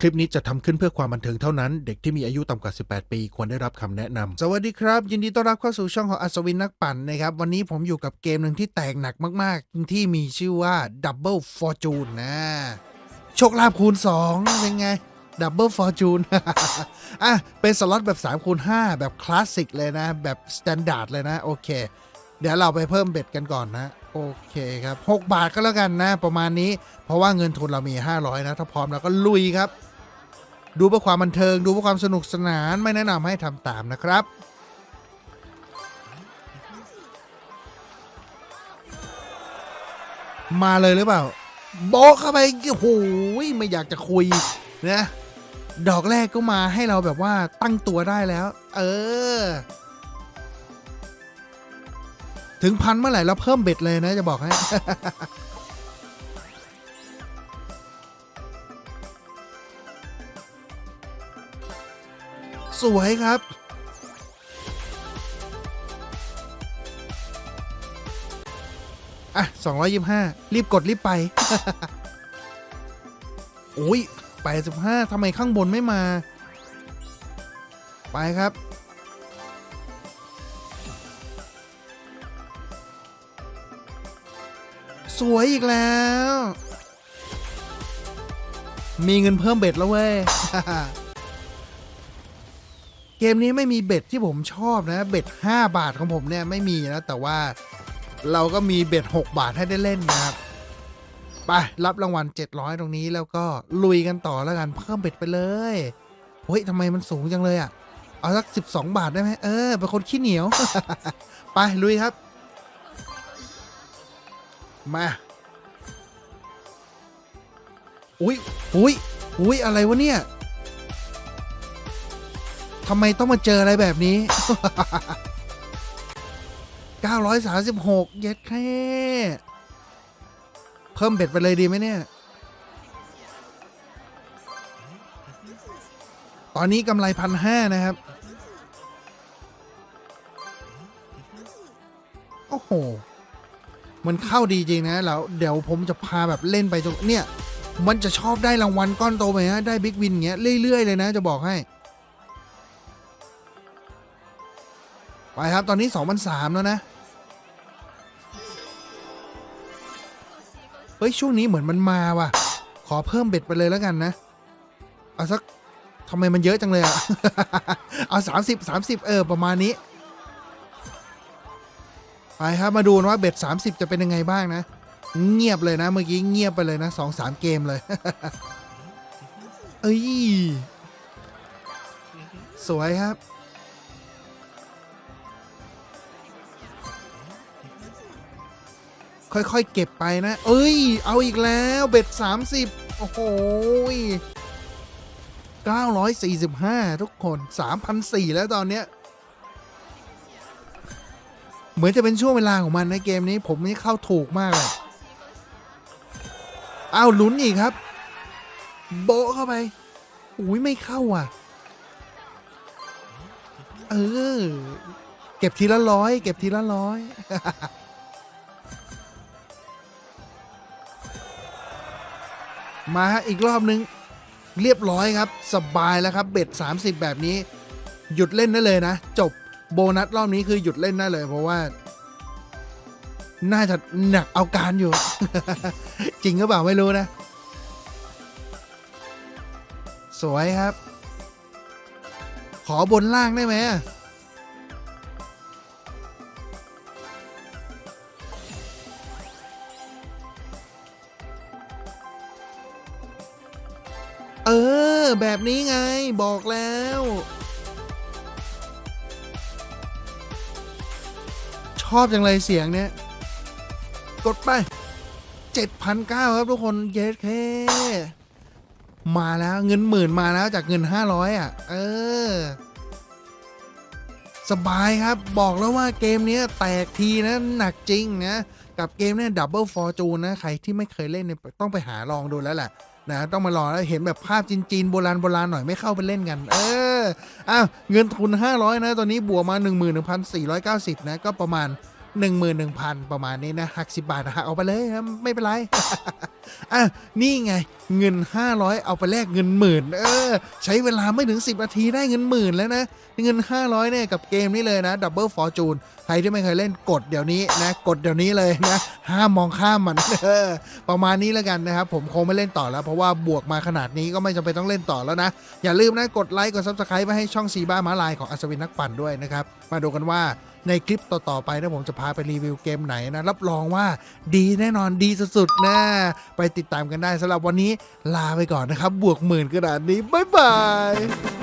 คลิปนี้จะทำขึ้นเพื่อความบันเทิงเท่านั้น เด็กที่มีอายุต่ำกว่า 18 ปี ควรได้รับคำแนะนำ สวัสดีครับ ยินดีต้อนรับเข้าสู่ช่องของอัศวินนักปั่นนะครับ วันนี้ผมอยู่กับเกมหนึ่งที่แตกหนักมาก ๆ ที่มีชื่อว่า Double Fortune นะ โชคลาภคูณ 2 เป็นไง Double Fortune อะ เป็นสล็อตแบบ 3 คูณ 5 แบบคลาสสิกเลยนะ แบบสแตนดาร์ดเลยนะ โอเค เดี๋ยวเราไปเพิ่มเบ็ดกันก่อนนะโอเคครับ 6 บาทก็แล้วกันนะ ประมาณนี้ เพราะว่าเงินทุนเรามี 500 นะ ถ้าพร้อมแล้วก็ลุยครับ ดูเพื่อความบันเทิง ดูเพื่อความสนุกสนานไม่แนะนำให้ทำตามนะครับ มาเลยหรือเปล่าโบอกเข้าไปโอ้โหไม่อยากจะคุยนะดอกแรกก็มาให้เราแบบว่าตั้งตัวได้แล้ว เออ ถึงพันเมื่อไหร่เราเพิ่มเบ็ดเลยนะจะบอกให้ สวยครับอะ225 รีบกดรีบไป โอ้ย85ทำไมข้างบนไม่มา ไปครับ สวยอีกแล้ว มีเงินเพิ่มเบ็ดแล้วเว้ย เกมนี้ไม่มีเบ็ดที่ผมชอบนะเบ็ด5 บาทของผมเนี่ยไม่มีนะแต่ว่าเราก็มีเบ็ด6 บาทให้ได้เล่นนะครับไปรับรางวัล 700 ตรงนี้แล้วก็ลุยกันต่อแล้วกันเพิ่มเบ็ดไปเลยเฮ้ยทำไมมันสูงจังเลยอะ่ะ เอาสัก 12 บาทได้ไหมเออเป็นคนขี้เหนียว ไปลุยครับ มาอุ้ยอุ้ยอุ้ยอะไรวะเนี่ย ทำไมต้องมาเจออะไรแบบนี้ 936 เย็ดแค่ เพิ่มเบ็ดไปเลยดีไหมเนี่ย ตอนนี้กำไรพันห้านะครับ โอ้โห มันเข้าดีจริงนะ แล้ว เดี๋ยวผมจะพาแบบเล่นไปตรงเนี่ย มันจะชอบได้รางวัลก้อนโตไปฮะ ได้บิ๊กวินเงี้ยเรื่อย ๆ เลยนะ จะบอกให้ ไปครับตอนนี้2 0 0แล้วนะ เฮ้ย ช่วงนี้เหมือนมันมาว่ะ ขอเพิ่มเบ็ดไปเลยแล้วกันนะ เอาสักทำไมมันเยอะจังเลยอะเอา30 30 เออ ประมาณนี้ ไปครับมาดูว่าเบ็ด 30 จะเป็นยังไงบ้างนะ เงียบเลยนะ เมื่อกี้เงียบไปเลยนะสองสามเกมเลย เอ้ย สวยครับ ค่อยๆ เก็บไปนะ เอ้ย เอาอีกแล้วเบ็ด 30 โอ้โห945 ทุกคน 3,004แล้วตอนเนี้ย เหมือนจะเป็นช่วงเวลาของมันในะเกมนี้ผมนี่เข้าถูกมากเลยอ้าวลุ้นอีกครับ โบเข้าไป อุ้ยไม่เข้าอะ เออ เก็บทีละร้อย เก็บทีละร้อย มาฮะอีกรอบนึง เรียบร้อยครับ สบายแล้วครับเบ็ด 30 แบบนี้ หยุดเล่นได้เลยนะ จบโบนัสรอบนี้คือหยุดเล่นได้เลย เพราะว่า น่าจะหนักเอาการอยู่ จริงหรือเปล่าไม่รู้นะ สวยครับ ขอบนล่างได้ไหม เออ แบบนี้ไงบอกแล้ว ชอบจังเลยเสียงเนี้ย กดไป 7,900 ครับทุกคนเยสเคมาแล้วเงินหมื่นมาแล้วจากเงิน 500 อะ เออ สบายครับบอกแล้วว่าเกมนี้แตกทีนะ หนักจริงนะ กับเกมเนี่ยดับเบิลฟอร์จูนนะใครที่ไม่เคยเล่นเนี่ยต้องไปหาลองดูแล้วแหละนะต้องมาลองแล้วเห็นแบบภาพจีนๆโบราณโบราณหน่อยไม่เข้าไปเล่นกัน เอออ้าวเงินทุน 500 นะ ตอนนี้บวกมา 11,490 นะ ก็ประมาณ 11,000 ประมาณนี้นะหัก10 บาทนะหักเอาไปเลยนะไม่เป็นไร อะ นี่ไงเงิน 500 เอาไปแลกเงินหมื่นเออ ใช้เวลาไม่ถึง 10 นาทีได้เงินหมื่นแล้วนะ เงิน 500เนี่ยกับเกมนี้เลยนะ Double Fortune ใครที่ไม่เคยเล่นกดเดี๋ยวนี้นะ กดเดี๋ยวนี้เลยนะ ห้ามมองข้ามมันเออประมาณนี้แล้วกันนะครับ ผมคงไม่เล่นต่อแล้ว เพราะว่าบวกมาขนาดนี้ก็ไม่จำเป็นต้องเล่นต่อแล้วนะ อย่าลืมนะกดไลค์กด Subscribe ไว้ให้ช่องซีบ้าม้าลายของอัศวินนักปั่นด้วยนะครับ มาดูกันว่า ในคลิปต่อ ๆ ไปนะผมจะพาไปรีวิวเกมไหนนะ รับรองว่าดีแน่นอนดีสุดๆนะ ไปติดตามกันได้สำหรับวันนี้ลาไปก่อนนะครับ บวกหมื่นกระดาษนี้ บ๊ายบาย